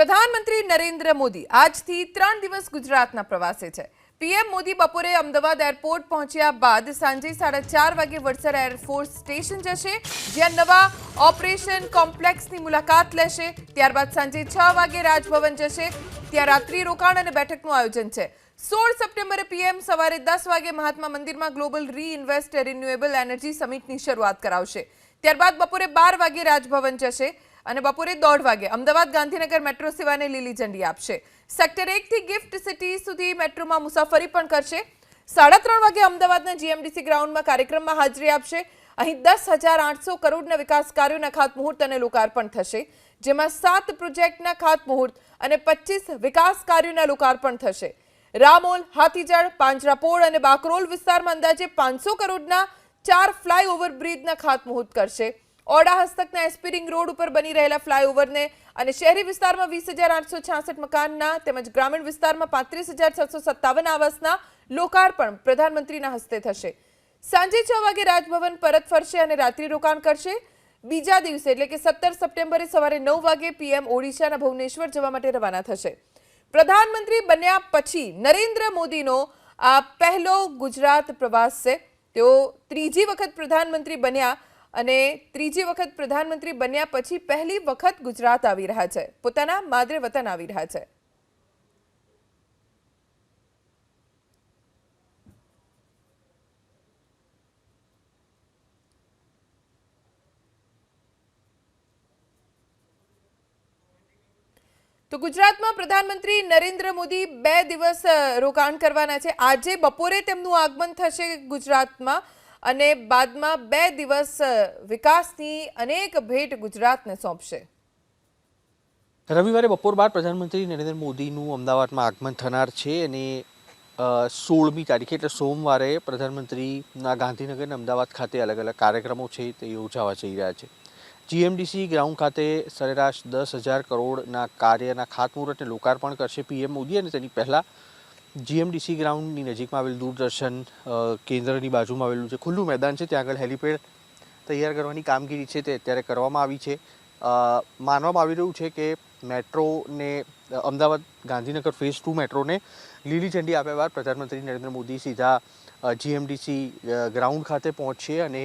પ્રધાનમંત્રી નરેન્દ્ર મોદી આજથી ત્રણ દિવસ ગુજરાતના પ્રવાસે છે. પીએમ મોદી બપોરે અમદાવાદ એરપોર્ટ પહોંચ્યા બાદ સાંજે સાડા ચાર વાગે વડસર એરફોર્સ સ્ટેશન જશે, જ્યાં નવા ઓપરેશન કોમ્પ્લેક્સની મુલાકાત લેશે. ત્યારબાદ સાંજે છ વાગે રાજભવન જશે, ત્યાં રાત્રિ રોકાણ અને બેઠકનું આયોજન છે. સોળ સપ્ટેમ્બરે પીએમ સવારે દસ વાગે મહાત્મા મંદિરમાં ગ્લોબલ રીઇન્વેસ્ટ રિન્યુએબલ એનર્જી સમિટની શરૂઆત કરાવશે. ત્યારબાદ બપોરે બાર વાગે રાજભવન જશે અને બપોરે દોઢ વાગે અમદાવાદ ગાંધીનગર મેટ્રો સેવાને લીલી ઝંડી આપશે. સેક્ટર એકથી ગિફ્ટ સિટી સુધી મેટ્રોમાં મુસાફરી પણ કરશે. સાડા ત્રણ વાગે અમદાવાદના જીએમડીસી ગ્રાઉન્ડમાં કાર્યક્રમમાં હાજરી આપશે. અહીં દસ હજાર આઠસો કરોડના વિકાસ કાર્યોના ખાતમુહૂર્ત અને લોકાર્પણ થશે, જેમાં સાત પ્રોજેક્ટના ખાતમુહૂર્ત અને પચીસ વિકાસ કાર્યોના લોકાર્પણ થશે. રામોલ, હાથીજળ પાંજરાપોળ અને બાકરોલ વિસ્તારમાં અંદાજે પાંચસો કરોડના ચાર ફ્લાયઓવર બ્રિજના ખાતમુહૂર્ત કરશે. ઓડા હસ્તકના એસપી રિંગ રોડ ઉપર બની રહેલા ફ્લાયઓવરને અને શહેરી વિસ્તારમાં વીસ હજાર આઠસો છાસઠ મકાનના તેમજ ગ્રામીણ વિસ્તારમાં પાંત્રીસ હજાર છસો સત્તાવન આવાસના લોકાર્પણ પ્રધાનમંત્રીના હસ્તે થશે. સાંજે છ વાગે રાજભવન પરત ફરશે અને રાત્રિ રોકાણ કરશે. બીજા દિવસે એટલે કે સત્તર સપ્ટેમ્બરે સવારે નવ વાગે પીએમ ઓડિશાના ભુવનેશ્વર જવા માટે રવાના થશે. પ્રધાનમંત્રી બન્યા પછી નરેન્દ્ર મોદીનો આ પહેલો ગુજરાત પ્રવાસ છે. તેઓ ત્રીજી વખત પ્રધાનમંત્રી બન્યા અને ત્રીજી વખત પ્રધાનમંત્રી બન્યા પછી પહેલી વખત ગુજરાત આવી રહ્યા છે. પોતાના માદરે વતન આવી રહ્યા છે. તો ગુજરાતમાં પ્રધાનમંત્રી નરેન્દ્ર મોદી બે દિવસ રોકાણ કરવાના છે. આજે બપોરે તેમનું આગમન થશે ગુજરાતમાં. અને બાદમાં બે દિવસ વિકાસની અનેક ભેટ ગુજરાતને સોંપશે. રવિવારે બપોર બાદ પ્રધાનમંત્રી નરેન્દ્ર મોદીનું અમદાવાદમાં આગમન થનાર છે અને સોળમી તારીખે એટલે સોમવારે પ્રધાનમંત્રીના ગાંધીનગર અને અમદાવાદ ખાતે અલગ અલગ કાર્યક્રમો છે તે યોજાવા જઈ રહ્યા છે. જીએમડીસી ગ્રાઉન્ડ ખાતે સરેરાશ દસ હજાર કરોડના કાર્યના ખાતમુહૂર્તને લોકાર્પણ કરશે પીએમ મોદી અને તેની પહેલાં જીએમડીસી ગ્રાઉન્ડની નજીકમાં આવેલું દૂરદર્શન કેન્દ્રની બાજુમાં આવેલું છે ખુલ્લું મેદાન છે, ત્યાં આગળ હેલિપેડ તૈયાર કરવાની કામગીરી છે, તે અત્યારે કરવામાં આવી છે. માનવામાં આવી રહ્યું છે કે મેટ્રોને અમદાવાદ ગાંધીનગર ફેઝ ટુ મેટ્રોને લીલી ઝંડી આપ્યા બાદ પ્રધાનમંત્રી નરેન્દ્ર મોદી સીધા જીએમડીસી ગ્રાઉન્ડ ખાતે પહોંચશે અને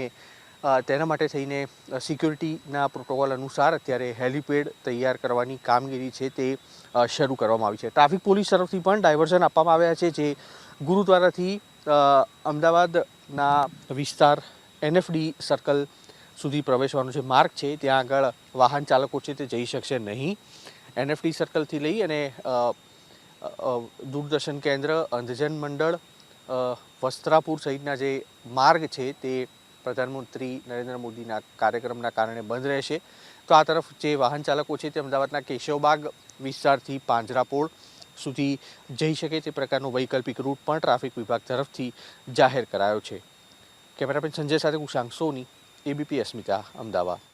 તેના માટે થઈને સિક્યુરિટીના પ્રોટોકોલ અનુસાર અત્યારે હેલિપેડ તૈયાર કરવાની કામગીરી છે તે શરૂ કરવામાં આવી છે. ટ્રાફિક પોલીસ તરફથી પણ ડાયવર્ઝન આપવામાં આવ્યા છે, જે ગુરુદ્વારાથી અમદાવાદના વિસ્તાર એનએફડી સર્કલ સુધી પ્રવેશવાનો જે માર્ગ છે, ત્યાં આગળ વાહન ચાલકો છે તે જઈ શકશે નહીં. એનએફડી સર્કલથી લઈ અને દૂરદર્શન કેન્દ્ર, અંધજન મંડળ વસ્ત્રાપુર સહિતના જે માર્ગ છે તે પ્રધાનમંત્રી નરેન્દ્ર મોદીના કાર્યક્રમના કારણે બંધ રહેશે. તો આ તરફ જે વાહન ચાલકો છે તે અમદાવાદના કેશવબાગ વિસ્તારથી પાંજરાપોળ સુધી જઈ શકે તે પ્રકારનો વૈકલ્પિક રૂટ પણ ટ્રાફિક વિભાગ તરફથી જાહેર કરાયો છે. કેમેરામેન સંજય સાથે કુશાંક સોની, એબીપી અસ્મિતા, અમદાવાદ.